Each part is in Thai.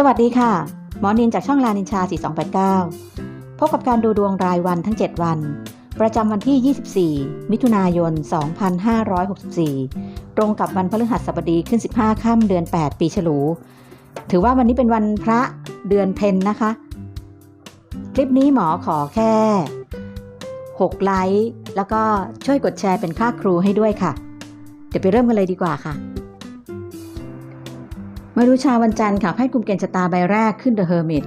สวัสดีค่ะ หมอนินจากช่องลานินชา 4289 พบกับการดูดวงรายวันทั้ง 7 วัน ประจำวันที่ 24 มิถุนายน 2564 ตรงกับวันพฤหัสบดีขึ้น 15 ค่ำเดือน 8 ปีฉลู ถือว่าวันนี้เป็นวันพระเดือนเพ็ญนะคะ คลิปนี้หมอขอแค่ 6 ไลค์ แล้วก็ช่วยกดแชร์เป็นค่าครูให้ด้วยค่ะ เดี๋ยวไปเริ่มกันเลยดีกว่าค่ะ มาดูชาววันจันทร์ค่ะไพ่กลุ่มเกณฑ์ชะตาใบแรกขึ้น The Hermit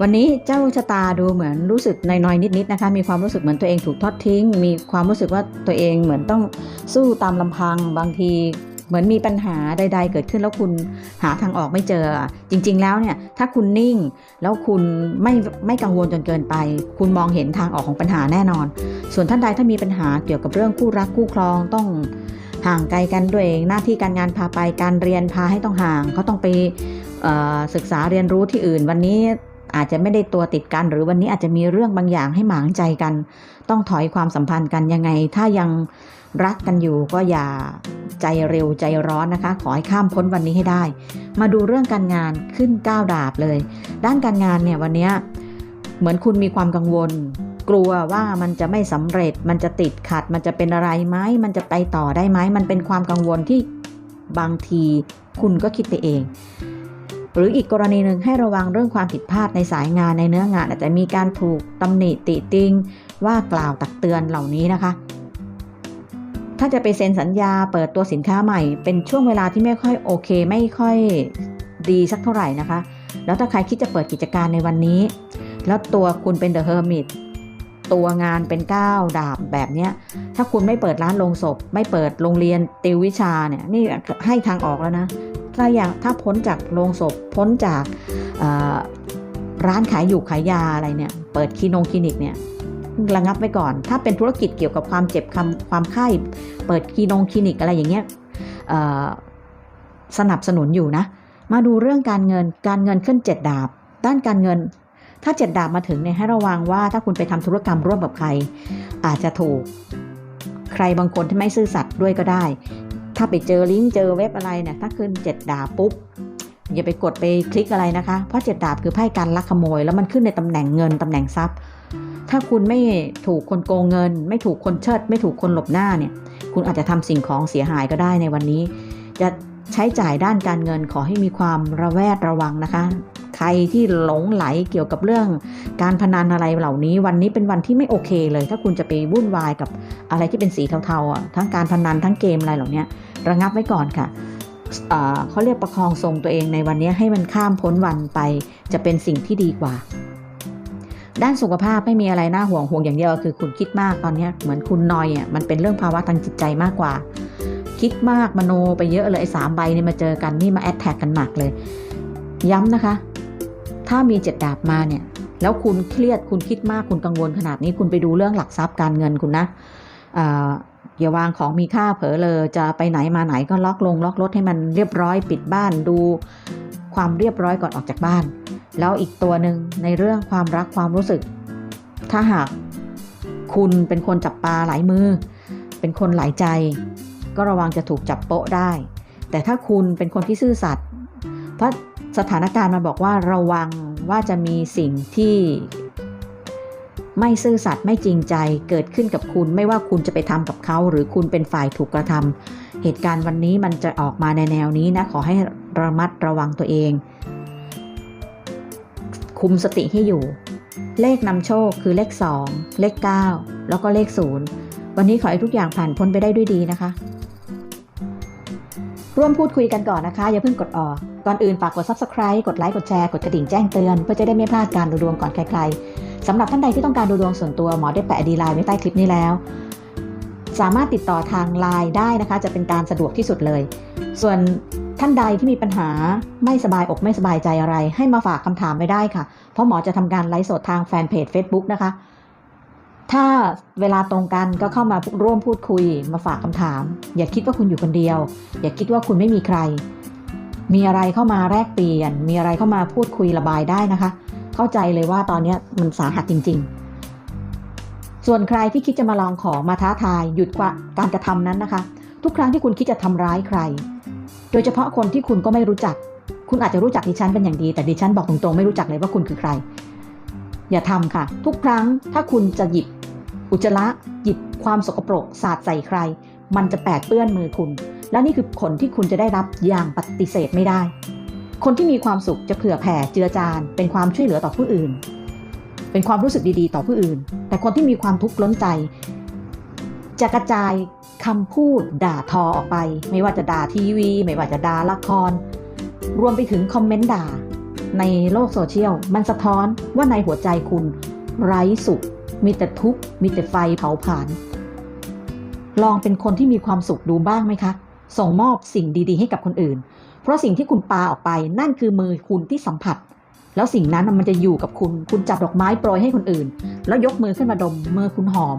วันนี้เจ้าชะตาดูเหมือนรู้สึกน้อยๆนิดๆนะคะ มีความรู้สึกเหมือนตัวเองถูกทอดทิ้ง มีความรู้สึกว่าตัวเองเหมือนต้องสู้ตามลำพัง บางทีเหมือนมีปัญหาใด ๆ เกิดขึ้นแล้วคุณหาทางออกไม่เจอ จริง ๆ แล้วเนี่ยถ้าคุณนิ่งแล้วคุณไม่ไม่กังวลจนเกินไป คุณมองเห็นทางออกของปัญหาแน่นอน ส่วนท่านใดถ้ามีปัญหาเกี่ยวกับเรื่องคู่รักคู่ครองต้อง ห่างไกลกันด้วยหน้าที่การงานพาไปการเรียนพาให้ต้องห่างเขาต้องไปศึกษาเรียนรู้ที่อื่น วันนี้อาจจะไม่ได้ตัวติดกัน หรือวันนี้อาจจะมีเรื่องบางอย่างให้หมางใจกัน ต้องถอยความสัมพันธ์กันยังไง ถ้ายังรักกันอยู่ก็อย่าใจเร็วใจร้อนนะคะ ขอให้ข้ามพ้นวันนี้ให้ได้ มาดูเรื่องการงานขึ้นก้าวดาบเลย ด้านการงานเนี่ยวันนี้เหมือนคุณมีความกังวล กลัวว่ามันจะไม่สำเร็จ มันจะติดขัด มันจะเป็นอะไรไหมมันจะไปต่อได้ไหมมันเป็นความกังวลที่บางทีคุณก็คิดไปเอง หรืออีกกรณีหนึ่งให้ระวังเรื่องความผิดพลาดในสายงานในเนื้องานอาจจะมีการถูกตำหนิติติงว่ากล่าวตักเตือนเหล่านี้นะคะ ถ้าจะไปเซ็นสัญญาเปิดตัวสินค้าใหม่ เป็นช่วงเวลาที่ไม่ค่อยโอเค ไม่ค่อยดีสักเท่าไหร่นะคะ แล้วถ้าใครคิดจะเปิดกิจการในวันนี้ แล้วตัวคุณเป็นเดอะเฮอร์มิต ตัวงานเป็นก้าวดาบแบบเนี้ย ถ้าคุณไม่เปิดร้านโรงศพ ไม่เปิดโรงเรียนติววิชาเนี่ยนี่ให้ทางออกแล้วนะ ถ้าอย่างถ้าพ้นจากโรงศพพ้นจากร้านขายอยู่ขายยาอะไรเนี่ย เปิดคลินงคลินิกเนี่ยระงับไว้ก่อน ถ้าเป็นธุรกิจเกี่ยวกับความเจ็บคำความไข้เปิดคลินงคลินิกอะไรอย่างเงี้ยสนับสนุนอยู่นะ มาดูเรื่องการเงินการเงินขึ้นเจ็ดดาบ ด้านการเงิน ถ้าเจ็ดดาบมาถึงเนี่ยให้ระวังว่าถ้าคุณไปทำธุรกรรมร่วมกับใคร อาจจะถูก ใครบางคนที่ไม่ซื่อสัตย์ด้วยก็ได้ ถ้าไปเจอลิงก์เจอเว็บอะไรเนี่ยถ้าขึ้นเจ็ดดาบปุ๊บอย่าไปกดไปคลิกอะไรนะคะ เพราะเจ็ดดาบคือไพ่การลักขโมย แล้วมันขึ้นในตำแหน่งเงินตำแหน่งทรัพย์ ถ้าคุณไม่ถูกคนโกงเงิน ไม่ถูกคนเชิด ไม่ถูกคนหลบหน้าเนี่ย คุณอาจจะทำสิ่งของเสียหายก็ได้ในวันนี้ จะใช้จ่ายด้านการเงินขอให้มีความระแวดระวังนะคะ ครที่หลงไหลเกี่ยวกับเรื่องการพนันอะไรเหล่านี้ วันนี้เป็นวันที่ไม่โอเคเลย ถ้าคุณจะไปวุ่นวายกับอะไรที่เป็นสีเทาๆอะทั้งการพนันทั้งเกมอะไรเหล่านี้ระงับไว้ก่อนค่ะเขาเรียกประคองทรงตัวเองในวันนี้ให้มันข้ามพ้นวันไปจะเป็นสิ่งที่ดีกว่า ด้านสุขภาพไม่มีอะไรน่าห่วงห่วงอย่างเดียวคือคุณคิดมากตอนนี้เหมือนคุณนอยอะมันเป็นเรื่องภาวะทางจิตใจมากกว่า คิดมากมโนไปเยอะเลยไอ้สามใบเนี่ยมาเจอกันนี่มาแอดแท็กกันหนักเลย ย้ำนะคะ ถ้ามีเจ็ดดาบมาเนี่ยแล้วคุณเครียดคุณคิดมากคุณกังวลขนาดนี้คุณไปดูเรื่องหลักทรัพย์การเงินคุณนะอย่าวางของมีค่าเผลอเลยจะไปไหนมาไหนก็ล็อกลงล็อกรถให้มันเรียบร้อยปิดบ้านดูความเรียบร้อยก่อนออกจากบ้าน แล้วอีกตัวหนึ่งในเรื่องความรักความรู้สึก ถ้าหากคุณเป็นคนจับปลาหลายมือ เป็นคนหลายใจ ก็ระวังจะถูกจับโปะได้ แต่ถ้าคุณเป็นคนที่ซื่อสัตย์เพราะ สถานการณ์มาบอกว่าระวังว่าจะมีสิ่งที่ไม่ซื่อสัตย์ไม่จริงใจเกิดขึ้นกับคุณไม่ว่าคุณจะไปทำกับเขา หรือคุณเป็นฝ่ายถูกกระทำเหตุการณ์วันนี้มันจะออกมาในแนวนี้นะ ขอให้ระมัดระวังตัวเอง คุมสติให้อยู่ เลขนำโชคคือเลข 2 เลข 9 แล้วก็เลข 0 วันนี้ขอให้ทุกอย่างผ่านพ้นไปได้ด้วยดีนะคะ ร่วมพูดคุยกันก่อนนะคะ อย่าเพิ่งกดออก ก่อนอื่นฝากกด subscribe กดไลค์กดแชร์กดกระดิ่งแจ้งเตือน เพื่อจะได้ไม่พลาดการดูดวงก่อนใครๆสำหรับท่านใดที่ต้องการดูดวงส่วนตัวหมอได้แปะดีไลน์ไว้ใต้คลิปนี้แล้ว สามารถติดต่อทางไลน์ได้นะคะ จะเป็นการสะดวกที่สุดเลย ส่วนท่านใดที่มีปัญหาไม่สบายอกไม่สบายใจอะไร ให้มาฝากคำถามไว้ได้ค่ะ เพราะหมอจะทำการไลฟ์สดทางแฟนเพจ Facebook นะคะ ถ้าเวลาตรงกันก็เข้ามาร่วมพูดคุย มาฝากคำถาม อย่าคิดว่าคุณอยู่คนเดียว อย่าคิดว่าคุณไม่มีใคร มีอะไรเข้ามาแลกเปลี่ยน มีอะไรเข้ามาพูดคุยระบายได้นะคะ เข้าใจเลยว่าตอนนี้มันสาหัสจริง ๆ ส่วนใครที่คิดจะมาลองของมาท้าทายหยุดการกระทำนั้นนะคะ ทุกครั้งที่คุณคิดจะทำร้ายใคร โดยเฉพาะคนที่คุณก็ไม่รู้จัก คุณอาจจะรู้จักดิฉันเป็นอย่างดี แต่ดิฉันบอกตรงๆไม่รู้จักเลยว่าคุณคือใคร อย่าทำค่ะ ทุกครั้งถ้าคุณจะหยิบ อุจจาระหยิบความสกปรกสาดใส่ใคร มันจะแปดเปื้อนมือคุณ และนี่คือผลที่คุณจะได้รับอย่างปฏิเสธไม่ได้ คนที่มีความสุขจะเผื่อแผ่เจือจาน เป็นความช่วยเหลือต่อผู้อื่น เป็นความรู้สึกดีๆ ต่อผู้อื่น แต่คนที่มีความทุกข์ล้นใจ จะกระจายคำพูดด่าทอออกไป ไม่ว่าจะด่าทีวี ไม่ว่าจะด่าละคร รวมไปถึงคอมเมนต์ด่า ในโลกโซเชียลมันสะท้อนว่าในหัวใจคุณไร้สุข มีแต่ทุกข์มีแต่ไฟเผาผลาญลองเป็นคนที่มีความสุขดูบ้างไหมคะ ส่งมอบสิ่งดี ๆ ให้กับคนอื่น เพราะสิ่งที่คุณปาออกไปนั่นคือมือคุณที่สัมผัส แล้วสิ่งนั้นมันจะอยู่กับคุณ คุณจับดอกไม้โปรยให้คนอื่น แล้วยกมือขึ้นมาดม มือคุณหอม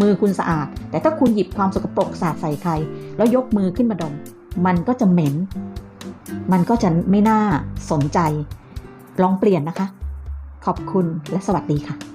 มือคุณสะอาด แต่ถ้าคุณหยิบความสกปรกสาดใส่ใคร แล้วยกมือขึ้นมาดม มันก็จะเหม็น มันก็จะไม่น่าสนใจ ลองเปลี่ยนนะคะ ขอบคุณและสวัสดีค่ะ